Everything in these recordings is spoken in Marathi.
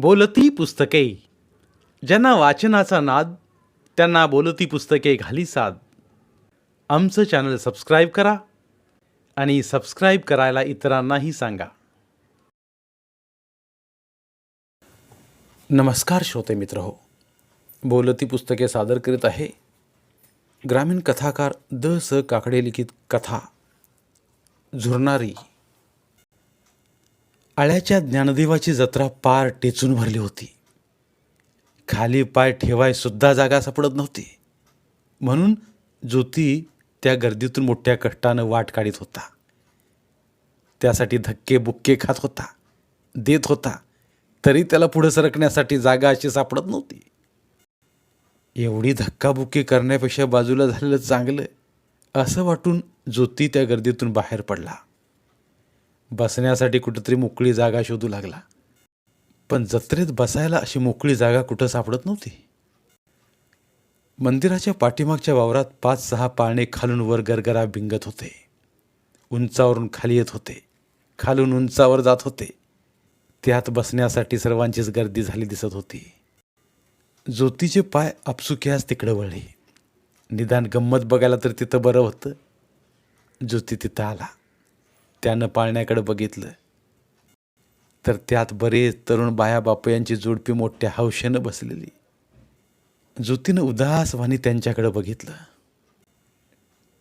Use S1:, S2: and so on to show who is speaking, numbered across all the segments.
S1: बोलती पुस्तके. ज्यांना वाचनाचा नाद त्यांना बोलती पुस्तके घाली साद. आमचं चॅनल सबस्क्राईब करा आणि सबस्क्राईब करायला इतरांनाही सांगा. नमस्कार श्रोते मित्र हो. बोलती पुस्तके सादर करीत आहे ग्रामीण कथाकार द स काकडे लिखित कथा झुरणारी. आळ्याच्या ज्ञानदेवाची जत्रा पार टेचून भरली होती. खाली पाय ठेवायसुद्धा जागा सापडत नव्हती. म्हणून ज्योती त्या गर्दीतून मोठ्या कष्टानं वाट काढीत होता. त्यासाठी धक्के बुक्के खात होता देत होता तरी त्याला पुढे सरकण्यासाठी जागा अशी सापडत नव्हती. एवढी धक्काबुक्की करण्यापेक्षा बाजूला झालेलं चांगलं असं वाटून ज्योती त्या गर्दीतून बाहेर पडला. बसण्यासाठी कुठंतरी मोकळी जागा शोधू लागला. पण जत्रेत बसायला अशी मोकळी जागा कुठं सापडत नव्हती. मंदिराच्या पाठीमागच्या वावरात पाच सहा पाळणे खालून वर गरगरा बिंगत होते. उंचावरून खाली येत होते. खालून उंचावर जात होते. त्यात बसण्यासाठी सर्वांचीच गर्दी झाली दिसत होती. ज्योतीचे पाय आपसुक्यास तिकडं वळले. निदान गंमत बघायला तर तिथं बरं होतं. ज्योती तिथं आला. त्यानं पाळण्याकडे बघितलं. तर त्यात बरेच तरुण बाया बापयांची जोडपी मोठ्या हौशेनं बसलेली. जुतीनं उदासवानी त्यांच्याकडे बघितलं.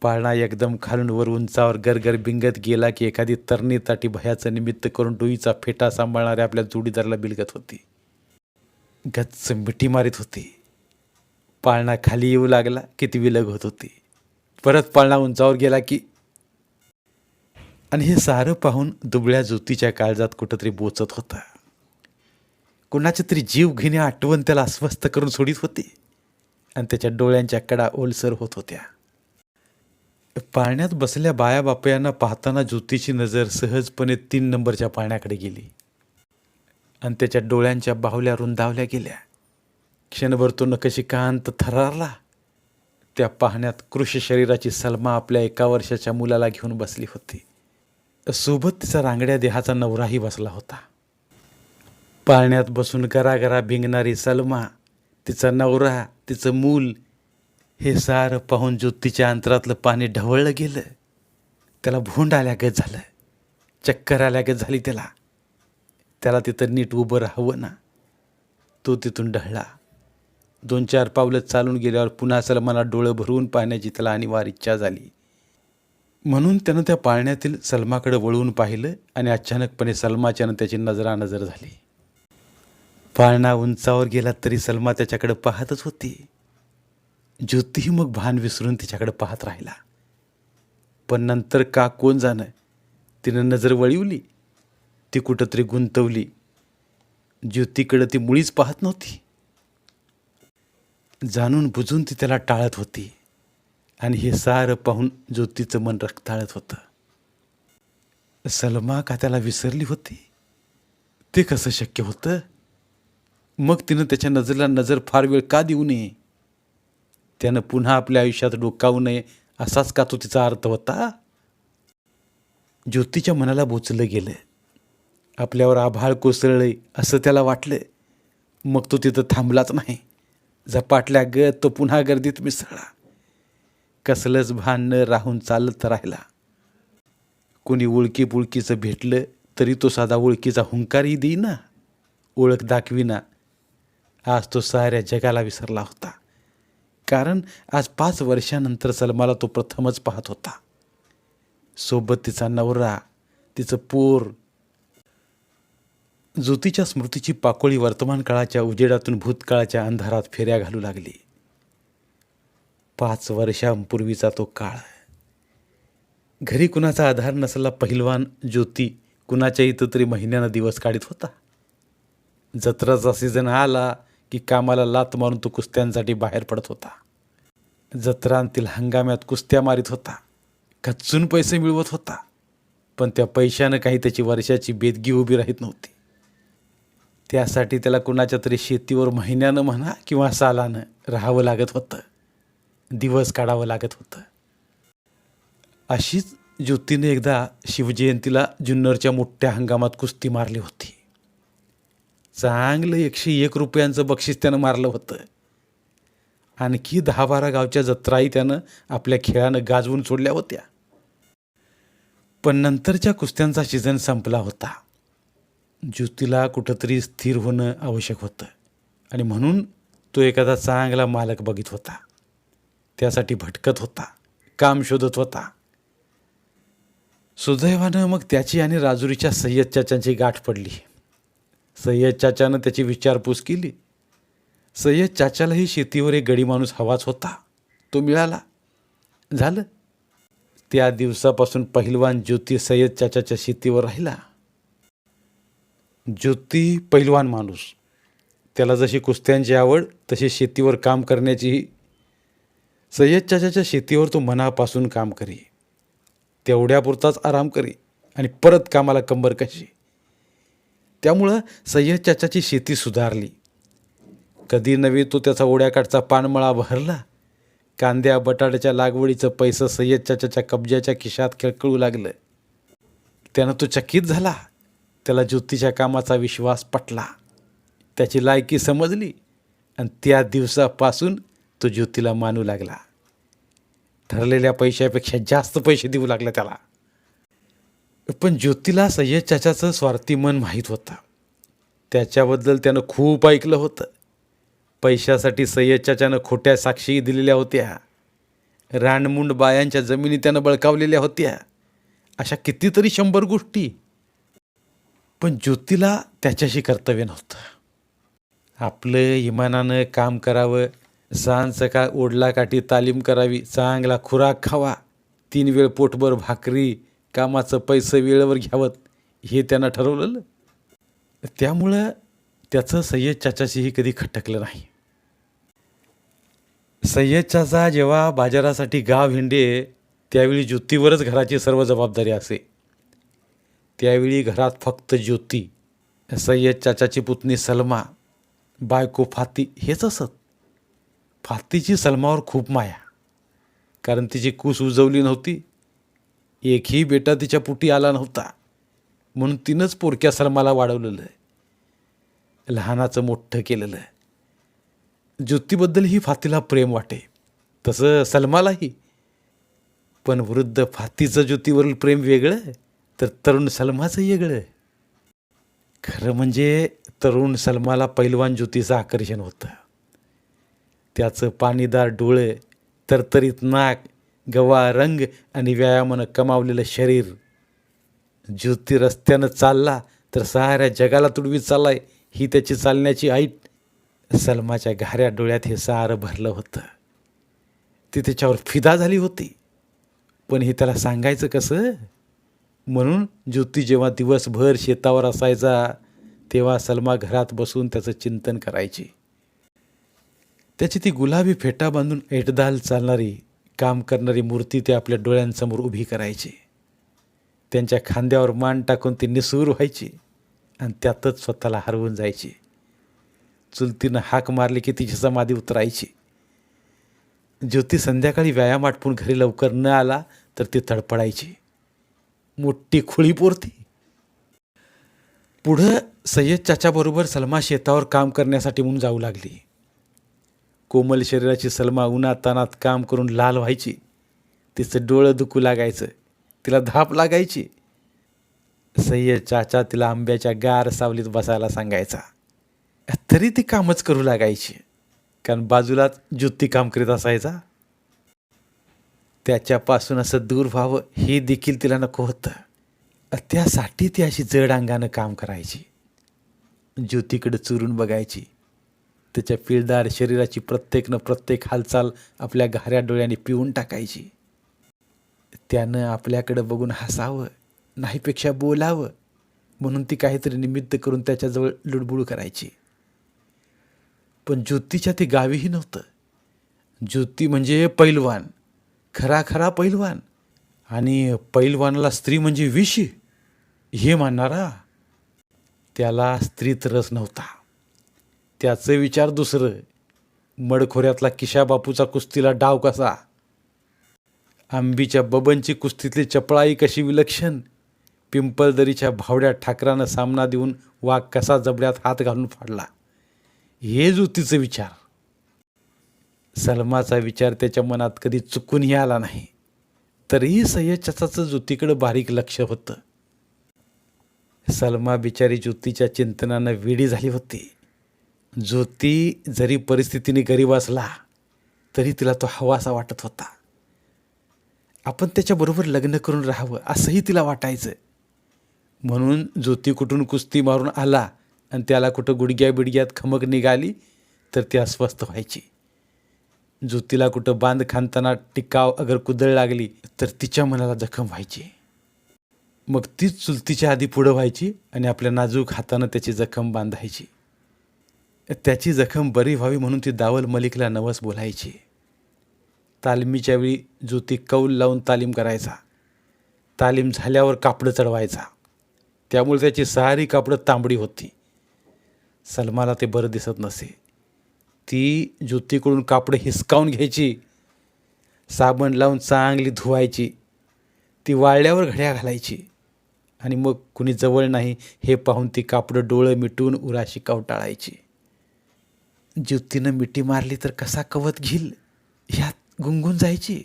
S1: पाळणा एकदम खालून वर उंचावर गरगर बिंगत गेला की एखादी तरणी ताटी भयाचं निमित्त करून डोईचा फेटा सांभाळणाऱ्या आपल्या जोडीदाराला बिलगत होती. गच्च मिठी मारीत होती. पाळणा खाली येऊ लागला किती विलग होत होती. परत पाळणा उंचावर गेला की आणि हे सारं पाहून दुबळ्या ज्योतीच्या काळजात कुठंतरी बोचत होता. कुणाच्या तरी जीव घेणे आठवण त्याला अस्वस्थ करून सोडित होती. आणि त्याच्या डोळ्यांच्या कडा ओलसर होत होत्या. पाळण्यात बसल्या बाया बापयांना पाहताना ज्योतीची नजर सहजपणे तीन नंबरच्या पाळण्याकडे गेली. आणि त्याच्या डोळ्यांच्या बाहुल्या रुंदावल्या गेल्या. क्षणभर तो नकशिकांत थरारला. त्या पाहण्यात कृष शरीराची सलमा आपल्या एका वर्षाच्या मुलाला घेऊन बसली होती. सोबत तिचा रांगड्या देहाचा नवराही बसला होता. पाळण्यात बसून घराघरा भिंगणारी सलमा तिचा नवरा तिचं मूल हे सारं पाहून ज्योतीच्या अंतरातलं पाणी ढवळलं गेलं. त्याला भोंड आल्यागत झालं. चक्कर आल्यागत झाली त्याला. त्याला तिथं नीट उभं राहावं ना. तो तिथून ढळला. दोन चार पावलं चालून गेल्यावर पुन्हा सलमाला डोळं भरवून पाहण्याची त्याला अनिवार्य इच्छा झाली. म्हणून त्यानं त्या पाळण्यातील सलमाकडे वळवून पाहिलं आणि अचानकपणे सलमाच्यानं त्याची नजरानजर झाली. पाळणा उंचावर गेला तरी सलमा त्याच्याकडे पाहतच होती. ज्योतीही मग भान विसरून तिच्याकडे पाहत राहिला. पण नंतर का कोण जाणं? तिनं नजर वळवली. ती कुठंतरी गुंतवली. ज्योतीकडं ती मुळीच पाहत नव्हती. जाणून बुजून ती त्याला टाळत होती. आणि हे सारं पाहून ज्योतीचं मन रक्ताळत होतं. सलमा का त्याला विसरली होती? ते कसं शक्य होतं? मग तिनं त्याच्या नजरेला नजर फार वेळ का देऊ नये? त्यानं पुन्हा आपल्या आयुष्यात डोकावू नये असाच का तो तिचा अर्थ होता? ज्योतीच्या मनाला बोचलं गेलं. आपल्यावर आभाळ कोसळले असं त्याला वाटलं. मग तो तिथं थांबलाच नाही. झपाटल्या ग तो पुन्हा गर्दीत मिसळला. कसलंच भान न राहून चालत राहिला. कोणी ओळखी पुळकीचं भेटलं तरी तो साधा ओळखीचा हुंकारही देईना ओळख दाखविना. आज तो साऱ्या जगाला विसरला होता. कारण आज पाच वर्षानंतर सलमाला तो प्रथमच पाहत होता. सोबत तिचा नवरा तिचं पोर. ज्योतीच्या स्मृतीची पाकोळी वर्तमान काळाच्या उजेडातून भूतकाळाच्या अंधारात फेऱ्या घालू लागली. पाच वर्षांपूर्वीचा तो काळ घरी कुणाचा आधार नसला पहिलवान ज्योती कुणाच्या इथं तरी महिन्यानं दिवस काढीत होता. जत्राचा सीझन आला की कामाला लात मारून तो कुस्त्यांसाठी बाहेर पडत होता. जत्रांतील हंगाम्यात कुस्त्या मारीत होता. खचून पैसे मिळवत होता. पण त्या पैशानं काही त्याची वर्षाची बेदगी उभी राहत नव्हती. त्यासाठी त्याला कुणाच्या तरी शेतीवर महिन्यानं म्हणा किंवा सालानं राहावं लागत होतं. दिवस काढावं लागत होतं. अशीच ज्योतीने एकदा शिवजयंतीला जुन्नरच्या मोठ्या हंगामात कुस्ती मारली होती. चांगलं एकशे एक रुपयांचं बक्षीस त्यानं मारलं होतं. आणखी दहा बारा गावच्या जत्राही त्यानं आपल्या खेळानं गाजवून सोडल्या होत्या. पण नंतरच्या कुस्त्यांचा सीझन संपला होता. ज्योतीला कुठंतरी स्थिर होणं आवश्यक होतं आणि म्हणून तो एखादा चांगला मालक बघित होता. त्यासाठी भटकत होता काम शोधत होता. सुदैवानं मग त्याची आणि राजुरीच्या सय्यद चाचांची गाठ पडली. सय्यद चाचानं त्याची विचारपूस केली. सय्यद चाचालाही शेतीवर एक गडी माणूस हवाच होता. तो मिळाला. झालं. त्या दिवसापासून पहिलवान ज्योती सय्यद चाचाच्या शेतीवर राहिला. ज्योती पहिलवान माणूस. त्याला जशी कुस्त्यांची आवड तशी शेतीवर काम करण्याचीही सय्यद चाचाच्या शेतीवर तो मनापासून काम करी. तेवढ्यापुरताच आराम करी आणि परत कामाला कंबर कशी. त्यामुळं सय्यद चाचाची शेती सुधारली. कधी नव्हे तो त्याचा ओढ्याकाठचा पानमळा भरला कांद्या बटाट्याच्या लागवडीचं पैसं सय्यद चाचाच्या कब्ज्याच्या खिशात खेळकळू लागलं. त्यानं तो चकित झाला. त्याला ज्योतीच्या कामाचा विश्वास पटला. त्याची लायकी समजली. आणि त्या दिवसापासून तो ज्योतीला मानू लागला. ठरलेल्या पैशापेक्षा जास्त पैसे देऊ लागले त्याला. पण ज्योतीला सय्यद चाचाचं स्वार्थी मन माहीत होतं. त्याच्याबद्दल त्यानं खूप ऐकलं होतं. पैशासाठी सय्यद चाचानं खोट्या साक्षी दिलेल्या होत्या. रानमुंड बायांच्या जमिनी त्यानं बळकावलेल्या होत्या. अशा कितीतरी शंभर गोष्टी. पण ज्योतीला त्याच्याशी कर्तव्य नव्हतं. आपलं इमानानं काम करावं सांज सकाळ ओढला काठी तालीम करावी चांगला खुराक खावा. तीन वेळ पोटभर भाकरी कामाचं पैसं वेळेवर घ्यावं हे त्यानं ठरवलेलं. त्यामुळं त्याचं सय्यद चाचाशीही कधी खटकलं नाही. सय्यद चाचा जेव्हा बाजारासाठी गाव हिंडे त्यावेळी ज्योतीवरच घराची सर्व जबाबदारी असे. त्यावेळी घरात फक्त ज्योती सय्यद चाचाची पुतणी सलमा बायको फाती हेच असत. फातीची सलमावर खूप माया. कारण तिची कूस उजवली नव्हती. एकही बेटा तिच्या पुटी आला नव्हता. म्हणून तिनंच पोरक्या सलमाला वाढवलेलं लहानाचं मोठं केलेलं ज्योतीबद्दलही फातीला प्रेम वाटे. तसं सलमालाही. पण वृद्ध फातीचं ज्योतीवरील प्रेम वेगळं तर तरुण सलमाचं वेगळं खरं म्हणजे तरुण सलमाला पैलवान ज्योतीचं आकर्षण होतं. त्याचं पाणीदार डोळे तरतरीत नाक गवा रंग आणि व्यायामानं कमावलेलं शरीर. ज्योती रस्त्यानं चालला तर साऱ्या जगाला तुडवीत चाललाय. ही त्याची चालण्याची ऐट. सलमाच्या घाऱ्या डोळ्यात हे सारं भरलं होतं. ती त्याच्यावर फिदा झाली होती. पण हे त्याला सांगायचं कसं? म्हणून ज्योती जेव्हा दिवसभर शेतावर असायचा तेव्हा सलमा घरात बसून त्याचं चिंतन करायची. त्याची ती गुलाबी फेटा बांधून एटदाल चालणारी काम करणारी मूर्ती ते आपल्या डोळ्यांसमोर उभी करायची. त्यांच्या खांद्यावर मान टाकून ती निसूर व्हायची आणि त्यातच स्वतःला हरवून जायची. चुलतीनं हाक मारली की तिची समाधी उतरायची. ज्योती संध्याकाळी व्यायाम आटपून घरी लवकर न आला तर ती तडपडायची. मोठी खुळी पोरती. पुढं सय्यद चाचाबरोबर सलमा शेतावर काम करण्यासाठी म्हणून जाऊ लागली. कोमल शरीराची सलमा उन्हात तानात काम करून लाल व्हायची. तिचं डोळं दुखू लागायचं. तिला धाप लागायची. सय्यद चाचा तिला आंब्याच्या गार सावलीत बसायला सांगायचा. तरी ती कामच करू लागायची. कारण बाजूलाच ज्योती काम करीत असायचा. त्याच्यापासून असं दूर व्हावं हे देखील तिला नको होतं. त्यासाठी ती अशी जड अंगानं काम करायची. ज्योतीकडे चुरून बघायची. त्याच्या पिळदार शरीराची प्रत्येक न प्रत्येक हालचाल आपल्या घाऱ्या डोळ्याने पिऊन टाकायची. त्यानं आपल्याकडं बघून हसावं नाहीपेक्षा बोलावं म्हणून ती काहीतरी निमित्त करून त्याच्याजवळ लुडबुड करायची. पण ज्योतीच्या ते गावीही नव्हतं. ज्योती म्हणजे पैलवान खरा खरा पैलवान आणि पैलवानाला स्त्री म्हणजे विष हे मानणारा त्याला स्त्रीत रस नव्हता. त्याचं विचार दुसरं. मडखोऱ्यातला किशा बापूचा कुस्तीला डाव कसा? आंबीच्या बबनची कुस्तीतली चपळाई कशी विलक्षण? पिंपळदरीच्या भावड्या ठाकरानं सामना देऊन वाघ कसा जबड्यात हात घालून फाडला? हे जुतीचं विचार. सलमाचा विचार त्याच्या मनात कधी चुकूनही आला नाही. तरीही सय्यद जुतीकडं बारीक लक्ष होतं. सलमा बिचारी ज्योतीच्या चिंतनानं वेडी झाली होती. ज्योती जरी परिस्थितीने गरीब असला तरी तिला तो हवासा वाटत होता. आपण त्याच्याबरोबर लग्न करून राहावं असंही तिला वाटायचं. म्हणून ज्योती कुठून कुस्ती मारून आला आणि त्याला कुठं गुडघ्या बिडग्यात खमक निघाली तर ती अस्वस्थ व्हायची. ज्योतीला कुठं बांध खांदताना टिकाव अगर कुदळ लागली तर तिच्या मनाला जखम व्हायची. मग तीच चुलतीच्या आधी पुढं व्हायची आणि आपल्या नाजूक हातानं त्याची जखम बांधायची. त्याची जखम बरी व्हावी म्हणून ती दावल मलिकला नवस बोलायची. तालमीच्या वेळी ज्योती कौल लावून तालीम करायचा. तालीम झाल्यावर कापडं चढवायचा. त्यामुळे त्याची सारी कापडं तांबडी होती. सलमाला ते बरं दिसत नसे. ती ज्योतीकडून कापडं हिसकावून घ्यायची. साबण लावून चांगली धुवायची. ती वाळल्यावर घड्या घालायची. आणि मग कुणी जवळ नाही हे पाहून ती कापडं डोळं मिटून उराशी टाळायची ज्योतीनं मिठी मारली तर कसा कवत घेईल? ह्यात गुंगून जायची.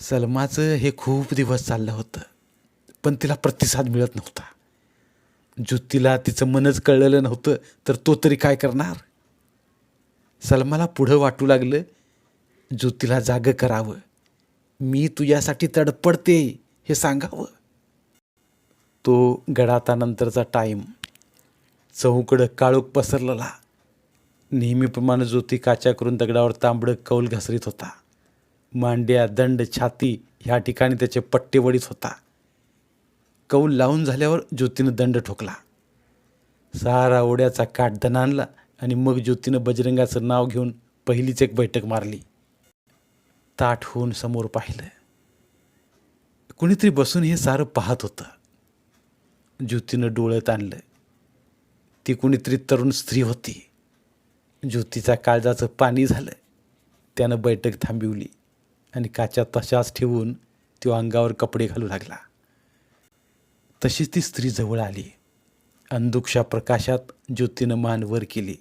S1: सलमाचं हे खूप दिवस चाललं होतं पण तिला प्रतिसाद मिळत नव्हता. ज्योतीला तिचं मनच कळलेलं नव्हतं तर तो तरी काय करणार? सलमाला पुढं वाटू लागलं ज्योतीला जागं करावं. मी तुझ्यासाठी तडपडते हे सांगावं. तो गडातानंतरचा टाईम. चौकडं काळोख पसरलेला. नेहमीप्रमाणे ज्योती काचा करून दगडावर तांबडं कौल घसरीत होता. मांड्या दंड छाती ह्या ठिकाणी त्याचे पट्टे वडीत होता. कौल लावून झाल्यावर ज्योतीनं दंड ठोकला. सारा ओढ्याचा काठ आणला आणि मग ज्योतीनं बजरंगाचं नाव घेऊन पहिलीच एक बैठक मारली. ताठ होऊन समोर पाहिलं. कुणीतरी बसून हे सारं पाहत होतं. ज्योतीनं डोळत आणलं. ती कुणीतरी तरुण स्त्री होती. ज्योतीच्या काळजाचं पाणी झालं त्यानं बैठक थांबिवली आणि काच्या तशाच ठेवून तो अंगावर कपडे घालू लागला. तशीच ती स्त्री जवळ आली. अंदुक्षा प्रकाशात ज्योतीनं मान वर केली.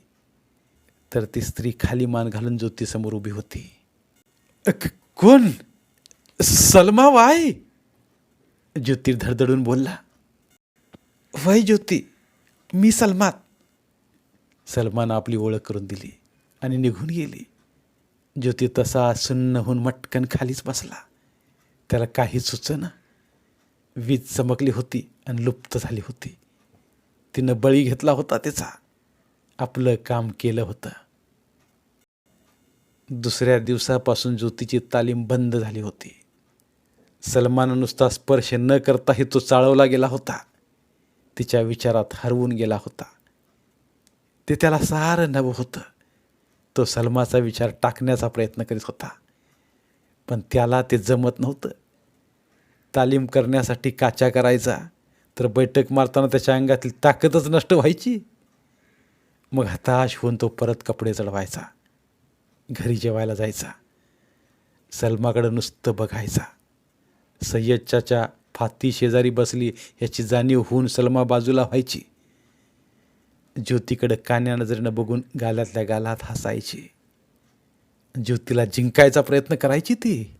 S1: तर ती स्त्री खाली मान घालून ज्योतीसमोर उभी होती. कोण? सलमा वाय? ज्योती धडधडून बोलला. वय ज्योती मी सलमात. सलमान आपली ओळख करून दिली आणि निघून गेली. ज्योती तसा सुन्न होऊन मटकन खालीच बसला. त्याला काही सुचना. वीज चमकली होती आणि लुप्त झाली होती. तिनं बळी घेतला होता त्याचा आपलं काम केलं होतं. दुसऱ्या दिवसापासून ज्योतीची तालीम बंद झाली होती. सलमान नुसता स्पर्श न करताही तो चाळवला गेला होता. तिच्या विचारात हरवून गेला होता. ते त्याला सारं नवं होतं. तो सलमाचा विचार टाकण्याचा प्रयत्न करीत होता. पण त्याला ते जमत नव्हतं. तालीम करण्यासाठी काचा करायचा तर बैठक मारताना त्याच्या अंगातील ताकदच नष्ट व्हायची. मग हताश होऊन तो परत कपडे चढवायचा घरी जेवायला जायचा सलमाकडं नुसतं बघायचा. सय्यदच्या फाती शेजारी बसली याची जाणीव होऊन सलमा बाजूला व्हायची. ज्योतीकडं कान्या नजरेनं बघून गालातल्या गालात हसायची ज्योतीला जिंकायचा प्रयत्न करायची ती.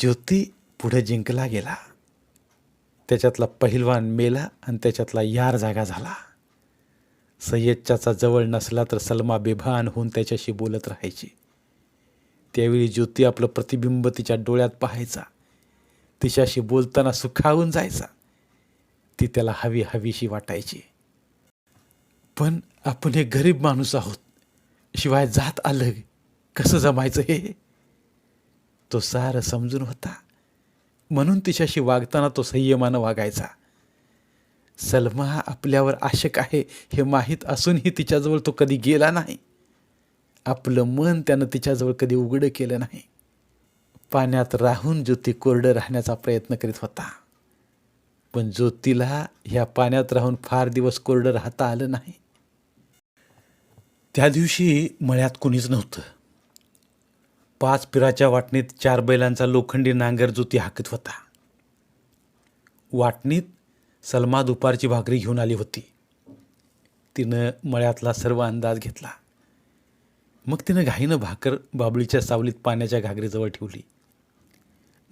S1: ज्योती पुढे जिंकला गेला. त्याच्यातला पहिलवान मेला आणि त्याच्यातला यार जागा झाला. सय्यदच्याचा जवळ नसला तर सलमा बेभान होऊन त्याच्याशी बोलत राहायची. त्यावेळी ज्योती आपलं प्रतिबिंब तिच्या डोळ्यात पाहायचा. तिच्याशी बोलताना सुखावून जायचा. ती त्याला हवी हवीशी वाटायची. पण आपण एक गरीब माणूस आहोत. शिवाय जात आलं कसं जमायचं हे? तो सारं समजून होता. म्हणून तिच्याशी वागताना तो संयमानं वागायचा. सलमा आपल्यावर आशक आहे हे माहीत असूनही तिच्याजवळ तो कधी गेला नाही. आपलं मन त्यानं तिच्याजवळ कधी उघडं केलं नाही. पाण्यात राहून ज्योती कोरडं राहण्याचा प्रयत्न करीत होता. पण ज्योतीला ह्या पाण्यात राहून फार दिवस कोरडं राहता आलं नाही. त्या दिवशी मळ्यात कुणीच नव्हतं. पाच पिराच्या वाटणीत चार बैलांचा लोखंडी नांगर जुती हाकत होता. वाटणीत सलमा दुपारची भाकरी घेऊन आली होती. तिनं मळ्यातला सर्व अंदाज घेतला. मग तिनं घाईनं भाकर बाबळीच्या सावलीत पाण्याच्या घागरीजवळ ठेवली.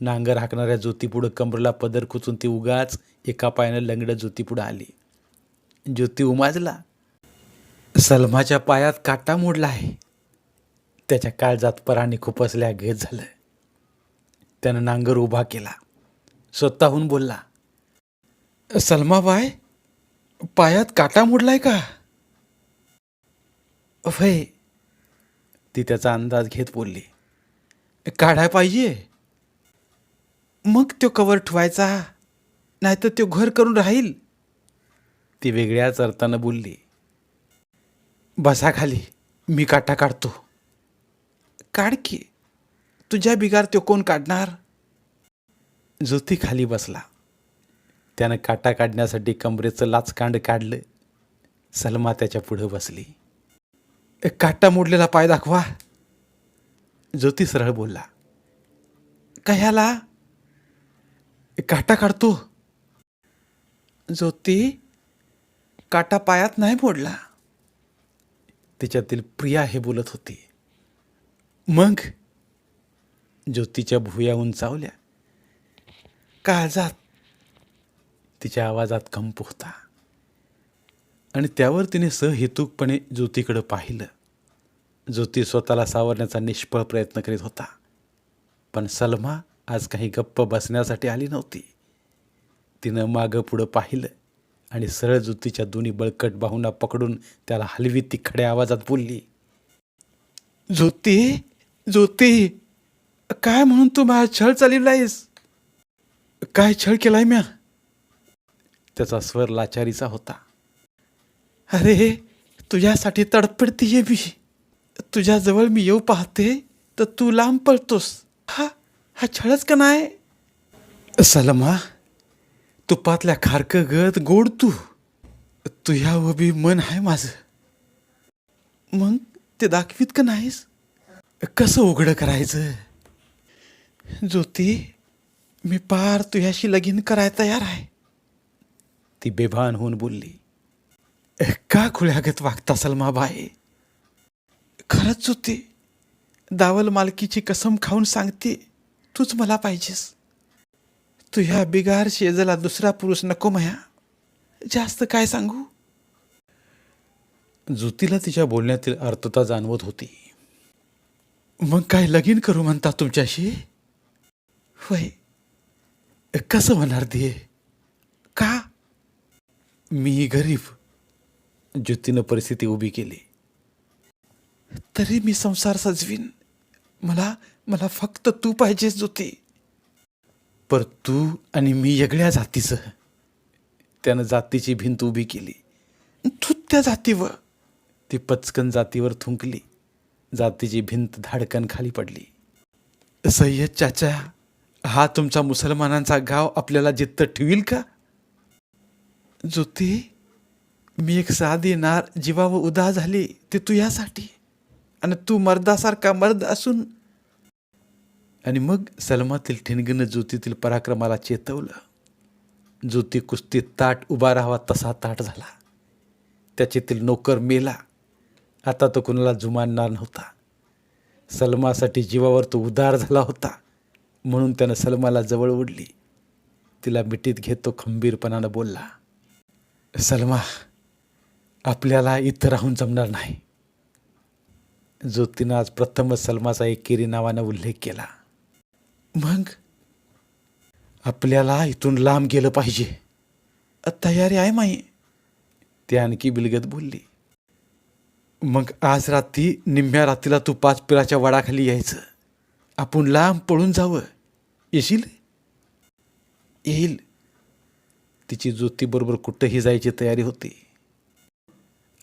S1: नांगर हाकणाऱ्या ज्योतीपुढं कंबरला पदर खुचून ती उगाच एका पायानं लंगडं ज्योतीपुढं आली. ज्योती उमाजला. सलमाच्या पायात काटा मोडला आहे. त्याच्या काळजात पराने खुपसल्या घेत झालं. त्यानं नांगर उभा केला. स्वतःहून बोलला सलमा बाय पायात काटा मोडलाय का? वय ती त्याचा अंदाज घेत बोलली काढाय पाहिजे. मग तो कवर ठेवायचा नाहीतर तो घर करून राहील. ती वेगळ्याच अर्थानं बोलली बसा खाली मी काटा काढतो. काढ की तुझ्या बिगार तो कोण काढणार? ज्योती खाली बसला. त्यानं काटा काढण्यासाठी कमरेचं लाचकांड काढलं. सलमा त्याच्या पुढं बसली. काटा मोडलेला पाय दाखवा. ज्योती सरळ बोलला. कशाला "ए, काटा काढतो. ज्योती काटा पायात नाही मोडला. तिच्यातील प्रिया हे बोलत होती. मग? ज्योतीच्या भुया उंचावल्या काळजात. तिच्या आवाजात कंप होता. आणि त्यावर तिने सहेतुकपणे ज्योतीकडं पाहिलं. ज्योती स्वतःला सावरण्याचा निष्फळ प्रयत्न करीत होता. पण सलमा आज काही गप्प बसण्यासाठी आली नव्हती. तिनं मागं पुढं पाहिलं. आणि सरळ जुतीच्या दोन्ही बळकट बाहूंना पकडून त्याला हलवी ती खड्या आवाजात बोलली ज्योती ज्योती काय म्हणून तू माझा छळ चालवलायस? काय छळ केलाय म्या? त्याचा स्वर लाचारीचा होता. अरे तुझ्यासाठी तडफडतीये मी. तुझ्याजवळ मी येऊ पाहते तर तू लांब पळतोस. हा हा छळच का नाही सलमा तुपातल्या खारकं गत गोड तू. तुझ्या उभी मन आहे माझं. मग ते दाखवीत का नाहीस? कसं उघडं करायचं? ज्योती मी पार तुझ्याशी लगीन करायला तयार आहे. ती बेभान होऊन बोलली का खुळ्यागत वागता सलमाबाई खरंच ज्योती दावल मालकीची कसम खाऊन सांगते तूच मला पाहिजेस. तुझ्या बिगार शेजाला दुसरा पुरुष नको मया. जास्त काय सांगू? ज्योतीला तिच्या बोलण्यातील अर्थता जाणवत होती. मग काय लगीन करू म्हणता तुमच्याशी? होय. कसं होणार ते का? मी गरीब. ज्योतीनं परिस्थिती उभी केली. तरी मी संसार सजवीन. मला मला फक्त तू पाहिजेस ज्योती. पर तू आणि मी वेगळ्या जातीचं त्यानं जातीची भिंत उभी केली. तू त्या जातीवर. ती पचकन जातीवर थुंकली. जातीची भिंत धाडकन खाली पडली. सय्यद चाचा हा तुमचा मुसलमानांचा गाव आपल्याला जित्त ठेवील का? ज्योती मी एक साधी नार जीवावर उदा झाली ते तू यासाठी आणि तू मर्दासारखा मर्द असून आणि मग सलमातील ठिणगीनं ज्योतीतील पराक्रमाला चेतवलं. ज्योती कुस्तीत ताट उभा राहावा तसा ताट झाला. त्याच्यातील नोकर मेला. आता तो कुणाला जुमानणार नव्हता. सलमासाठी जीवावर तो उदार झाला होता. म्हणून त्यानं सलमाला जवळ ओढली. तिला मिठीत घेत तो खंबीरपणानं बोलला सलमा आपल्याला इथं राहून जमणार नाही. ज्योतीनं आज प्रथमच सलमाचा एकेरी नावानं उल्लेख केला. मग? आपल्याला इथून लांब गेलं पाहिजे. तयारी आहे माई. ती आणखी बिलगत बोलली. मग आज रात्री निम्म्या रात्रीला तू पाच पिराच्या वडाखाली यायचं. आपण लांब पळून जावं. येशील? येईल. तिची ज्योतीबरोबर कुठंही जायची तयारी होती.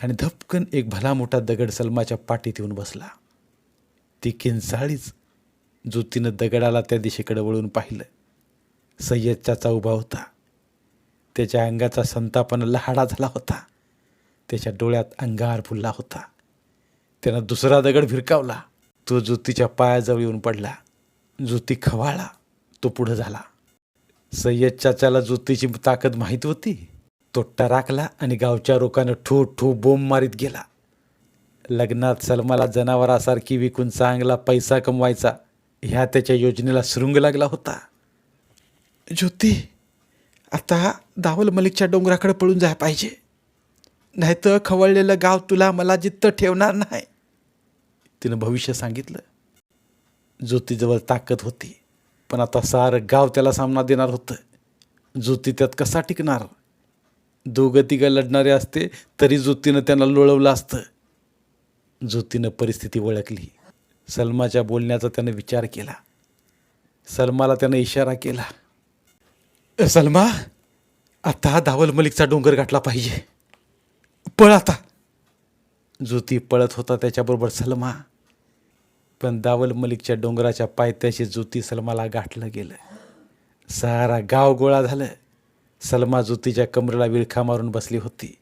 S1: आणि धपकन एक भला मोठा दगड सलमाच्या पाठीत येऊन बसला. ती किंचाळीच ज्योतीनं दगडाला त्या दिशेकडे वळून पाहिलं. सय्यद चाचा उभा होता. त्याच्या अंगाचा संतापानं लहाडा झाला होता. त्याच्या डोळ्यात अंगार फुलला होता. त्यानं दुसरा दगड भिरकावला. तो ज्योतीच्या पायाजवळ येऊन पडला. ज्योती खवाळा. तो पुढं झाला. सय्यद चाचाला ज्योतीची ताकद माहीत होती. तो टराकला आणि गावच्या लोकांना ठू ठू बोंब मारीत गेला. लग्नात सलमाला जनावरासारखी विकून चांगला पैसा कमवायचा. ह्या त्याच्या योजनेला सुरुंग लागला होता. ज्योती आता दावल मलिकच्या डोंगराकडे पळून जाय पाहिजे. नाहीतर खवळलेलं गाव तुला मला जित्त ठेवणार नाही. तिनं भविष्य सांगितलं. ज्योतीजवळ ताकद होती पण आता सारं गाव त्याला सामना देणार होतं. ज्योती त्यात कसा टिकणार? दोघं तिघं लढणारे असते तरी ज्योतीनं त्यांना लोळवलं असतं. ज्योतीनं परिस्थिती ओळखली. सलमाच्या बोलण्याचा त्यानं विचार केला. सलमाला त्यानं इशारा केला. सलमा आता धावल मलिकचा डोंगर गाठला पाहिजे. पळ आता. ज्योती पळत होता त्याच्याबरोबर सलमा. पण दावल मलिकच्या डोंगराच्या पायथ्याशी ज्योती सलमाला गाठलं गेलं. सारा गाव गोळा झालं. सलमा ज्योतीच्या कमरेला विळखा मारून बसली होती.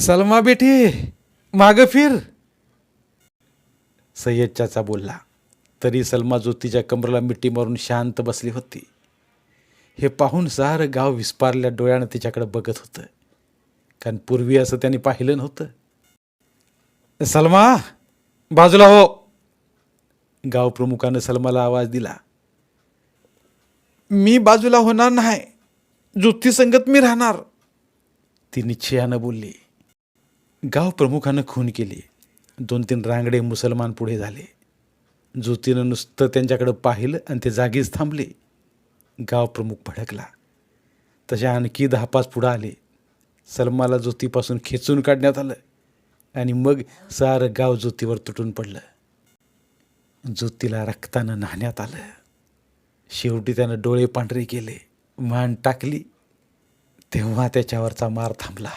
S1: सलमा बेटी मागं फिर. सय्यद चाचा बोलला. तरी सलमा ज्योतीच्या कमरेला मिठी मारून शांत बसली होती. हे पाहून सारं गाव विस्पारल्या डोळ्यानं तिच्याकडे बघत होतं. कारण पूर्वी असं त्यांनी पाहिलं नव्हतं. सलमा बाजूला हो. गाव प्रमुखानं सलमाला आवाज दिला. मी बाजूला होणार नाही. ज्योती संगत मी राहणार. ती निश्चयानं बोलली. गाव प्रमुखानं खून केली. दोन तीन रांगडे मुसलमान पुढे झाले. ज्योतीनं नुसतं त्यांच्याकडं पाहिलं आणि ते जागीच थांबले. गाव प्रमुख भडकला. तसे आणखी दहा पाच पुढं आले. सलमाला ज्योतीपासून खेचून काढण्यात आलं आणि मग सारं गाव ज्योतीवर तुटून पडलं. ज्योतीला रक्तानं न्हाण्यात आलं. शेवटी त्यानं डोळे पांढरे केले. मान टाकली. तेव्हा त्याच्यावरचा मार थांबला.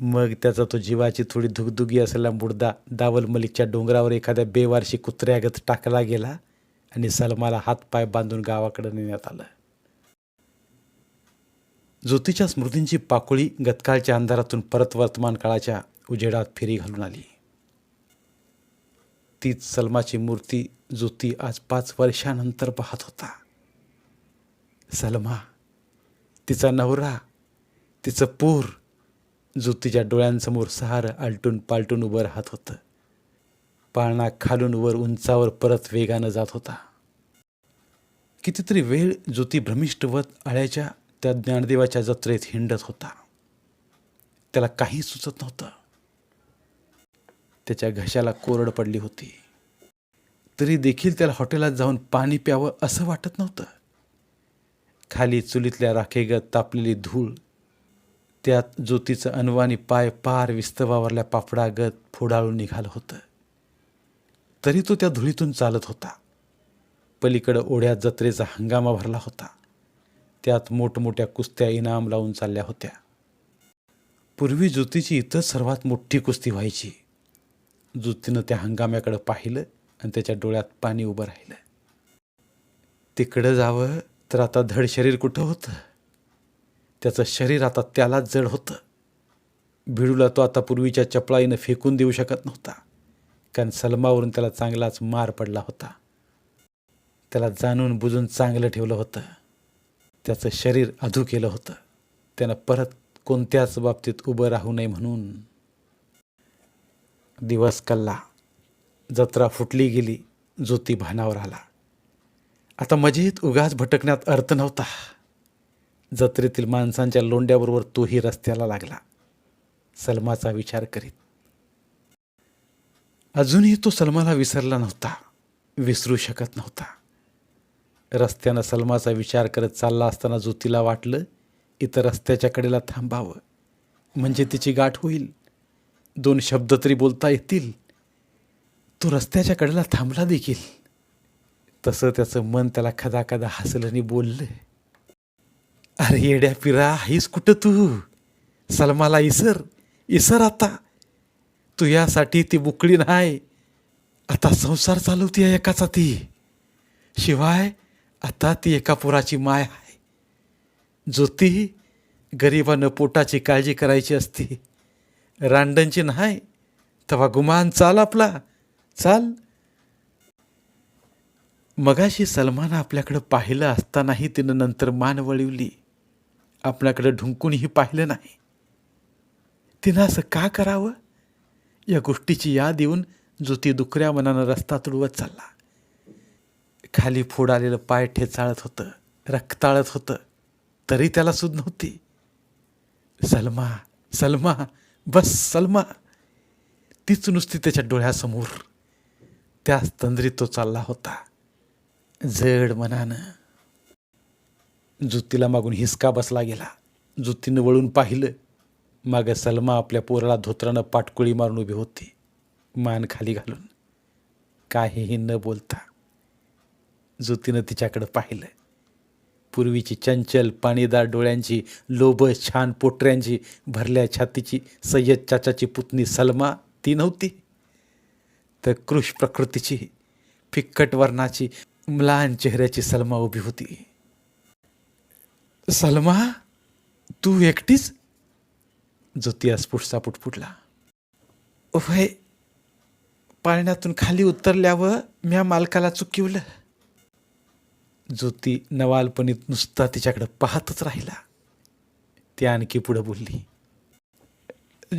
S1: मग त्याचा तो जीवाची थोडी धुगधुगी असलेला मुर्दा दावल मलिकच्या डोंगरावर एखाद्या बेवारशी कुत्र्यागत टाकला गेला आणि सलमाला हातपाय बांधून गावाकडे नेण्यात आलं. ज्योतीच्या स्मृतींची पाकोळी गतकाळच्या अंधारातून परत वर्तमान काळाच्या उजेडात फेरी घालून आली. तीच सलमाची मूर्ती ज्योती आज पाच वर्षानंतर पाहत होता. सलमा तिचा नवरा तिचं पूर ज्योतीच्या डोळ्यांसमोर सहार आलटून पालटून उभं राहत होतं. पाळणा खालून वर उंचावर परत वेगानं जात होता. कितीतरी वेळ ज्योती भ्रमिष्ठवत आळ्याच्या त्या ज्ञानदेवाच्या जत्रेत हिंडत होता. त्याला काही सुचत नव्हतं. त्याच्या घशाला कोरड पडली होती. तरी देखील त्याला हॉटेलात जाऊन पाणी प्यावं असं वाटत नव्हतं. खाली चुलीतल्या राखेगत तापलेली धूळ त्यात ज्योतीचं अनवानी पाय पार विस्तवावरल्या पापडागत फोडाळून निघालं होतं. तरी तो त्या धुळीतून चालत होता. पलीकडं ओढ्यात जत्रेचा हंगामा भरला होता. त्यात मोठमोठ्या कुस्त्या इनाम लावून चालल्या होत्या. पूर्वी ज्योतीची इथं सर्वात मोठी कुस्ती व्हायची. ज्योतीनं त्या हंगाम्याकडं पाहिलं आणि त्याच्या डोळ्यात पाणी उभं राहिलं. तिकडं जावं तर आता धड शरीर कुठं होतं? त्याचं शरीर आता त्यालाच जड होतं. भिडूला तो आता पूर्वीच्या चपळाईनं फेकून देऊ शकत नव्हता. कारण सलमावरून त्याला चांगलाच मार पडला होता. त्याला जाणून बुजून चांगलं ठेवलं होतं. त्याचं शरीर अधू केलं होतं. त्यानं परत कोणत्याच बाबतीत उभं राहू नये म्हणून. दिवस कल्ला जत्रा फुटली गेली. ज्योती भानावर आला. आता मजेत उगाच भटकण्यात अर्थ नव्हता. जत्रेतील माणसांच्या लोंड्याबरोबर तोही रस्त्याला लागला. सलमाचा विचार करीत. अजूनही तो सलमाला विसरला नव्हता विसरू शकत नव्हता. रस्त्यानं सलमाचा विचार करत चालला असताना ज्योतीला वाटलं इथं रस्त्याच्या कडेला थांबावं. म्हणजे तिची गाठ होईल. दोन शब्द तरी बोलता येतील. तो रस्त्याच्या कडेला थांबला देखील. तसं त्याचं मन त्याला खदा खदा हसलं आणि बोललं. अरे येड्या पिरा आहेस कुठं तू? सलमाला इसर इसर आता. तू यासाठी ती बुकळी नाही. आता संसार चालवती आहे एकाचा ती. शिवाय आता ती एका पुराची माय आहे. ज्योती गरिबानं पोटाची काळजी करायची असती. रांडणची नाही तेव्हा गुमान चाल आपला. चाल. मगाशी सलमान आपल्याकडं पाहिलं असतानाही तिनं नंतर मान वळवली. आपल्याकडं ढुंकूनही पाहिलं नाही. तिनं असं का करावं? या गोष्टीची याद येऊन ज्योती दुखऱ्या मनानं रस्ता तुडवत चालला. खाली फोड आलेलं पाय ठेचाळत होतं रक्ताळत होतं तरी त्याला सुद नव्हती. सलमा सलमा बस सलमा. तीच नुसती त्याच्या डोळ्यासमोर. त्याच तंद्रीत तो चालला होता जड मनानं. जुतीला मागून हिसका बसला गेला. जुतीनं वळून पाहिलं मागं सलमा आपल्या पोराला धोत्रानं पाटकुळी मारून उभी होती मान खाली घालून. काहीही न बोलता जुतीनं तिच्याकडं पाहिलं. पूर्वीची चंचल पाणीदार डोळ्यांची लोभ छान पोटऱ्यांची भरल्या छातीची सय्यद चाचाची पुतणी सलमा ती नव्हती. तर कृष प्रकृतीची फिक्कट वर्णाची म्लान चेहऱ्याची सलमा उभी होती. सलमा तू एकटीच? ज्योती अस्फुटचा पुटपुटला वय पाळण्यातून खाली उतरल्यावर म्या मालकाला चुकिवलं. ज्योती नवालपणीत नुसता तिच्याकडं पाहतच राहिला. ती आणखी पुढं बोलली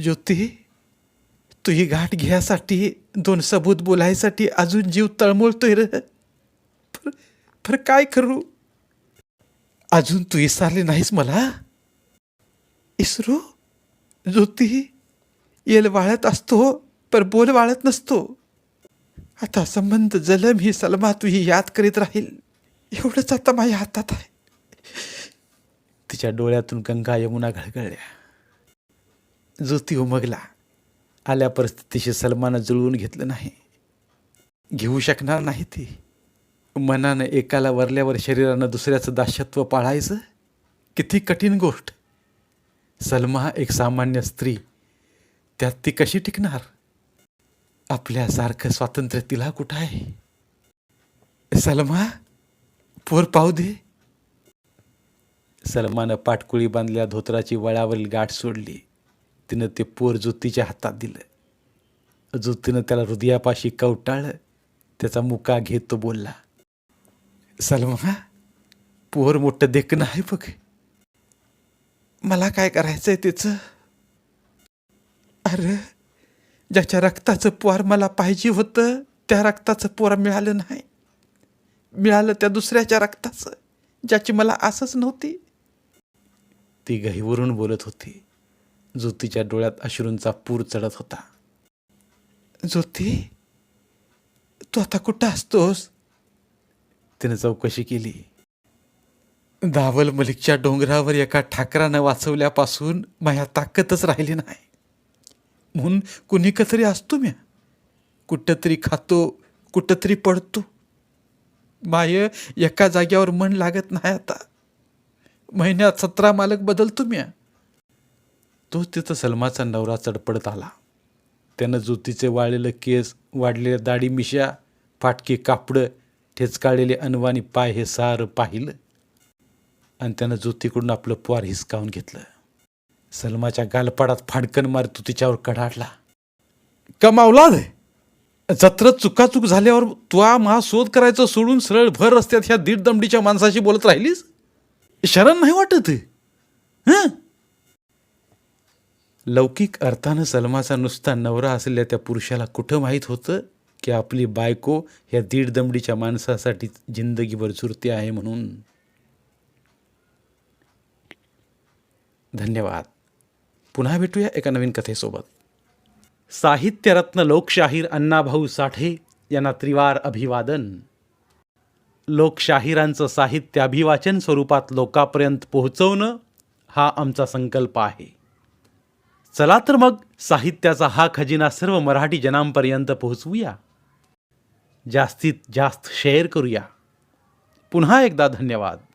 S1: ज्योती तू ही गाठ घ्यायसाठी दोन सबूत बोलायसाठी अजून जीव तळमळतोय र. पर पर काय करू? अजून तू विसरले नाहीस मला? इसरो? ज्योती? येल वाळत असतो पर बोल वाळत नसतो. आता संबंध जलम ही सलमा तू ही याद करीत राहील. एवढंच आता माझ्या हातात आहे. तिच्या डोळ्यातून गंगा यमुना घळगळल्या. ज्योती उमगला. आल्या परिस्थितीशी सलमानं जुळवून घेतलं नाही. घेऊ शकणार नाही ती. मनानं एकाला वरल्यावर शरीरानं दुसऱ्याचं दास्यत्व पाळायचं? किती कठीण गोष्ट. सलमा एक सामान्य स्त्री. त्यात ती कशी टिकणार? आपल्यासारखं स्वातंत्र्य तिला कुठं आहे? सलमा पोर पाहू दे. सलमानं पाटकुळी बांधल्या धोत्राची वळावरील गाठ सोडली. तिनं ते पोर ज्योतीच्या हातात दिलं. ज्योतीनं त्याला हृदयापाशी कवटाळलं. त्याचा मुका घेत तो बोलला सलमा पोर मोठं देखणं आहे बघ. मला काय करायचंय त्याचं अरे ज्याच्या रक्ताचं पोर मला पाहिजे होतं त्या रक्ताचं पोर मिळालं नाही. मिळालं त्या दुसऱ्याच्या रक्ताचं ज्याची मला आसच नव्हती. ती गहीवरून बोलत होती. ज्योतीच्या डोळ्यात अश्रूंचा पूर चढत होता. ज्योती तू आता कुठं असतोस? तिनं चौकशी केली. दावल मलिकच्या डोंगरावर एका ठाकरानं वाचवल्यापासून माझ्या ताकदच राहिली नाही. म्हणून कुणी तरी असतो म्या? कुठं तरी खातो कुठं तरी पडतो. माय एका जाग्यावर मन लागत नाही आता. महिन्यात सतरा मालक बदलतो म्या. तो तिथं सलमाचा नवरा चडपडत आला. त्यानं ज्योतीचे वाळलेलं केस वाढलेल्या दाढी मिशा फाटकी कापडं ठेचकाळलेले अनवाणी पाय हे सारं पाहिलं. आणि त्यानं ज्योतीकडून आपलं पोर हिसकावून घेतलं. सलमाच्या गालपाडात फाडकन मार तू तिच्यावर कडाडला. कमावला जत्रत चुकाचूक झाल्यावर तू महा शोध करायचं सोडून सरळ भर रस्त्यात ह्या दीड दमडीच्या माणसाशी बोलत राहिलीस? शरण नाही वाटत हं? लौकिक अर्थानं सलमाचा नुसता नवरा असलेल्या त्या पुरुषाला कुठं माहीत होतं? की आपली बायको ह्या दीड दमडीच्या माणसासाठी जिंदगीभर चुरते आहे म्हणून. धन्यवाद. पुन्हा भेटूया एका नवीन कथेसोबत. साहित्यरत्न लोकशाहीर अण्णाभाऊ साठे यांना त्रिवार अभिवादन. लोकशाहिरांचं साहित्य अभिवाचन स्वरूपात लोकापर्यंत पोहोचवणं हा आमचा संकल्प आहे. चला तर मग साहित्याचा हा खजिना सर्व मराठी जनांपर्यंत पोहोचवूया. जास्तीत जास्त शेअर करूया. पुन्हा एकदा धन्यवाद.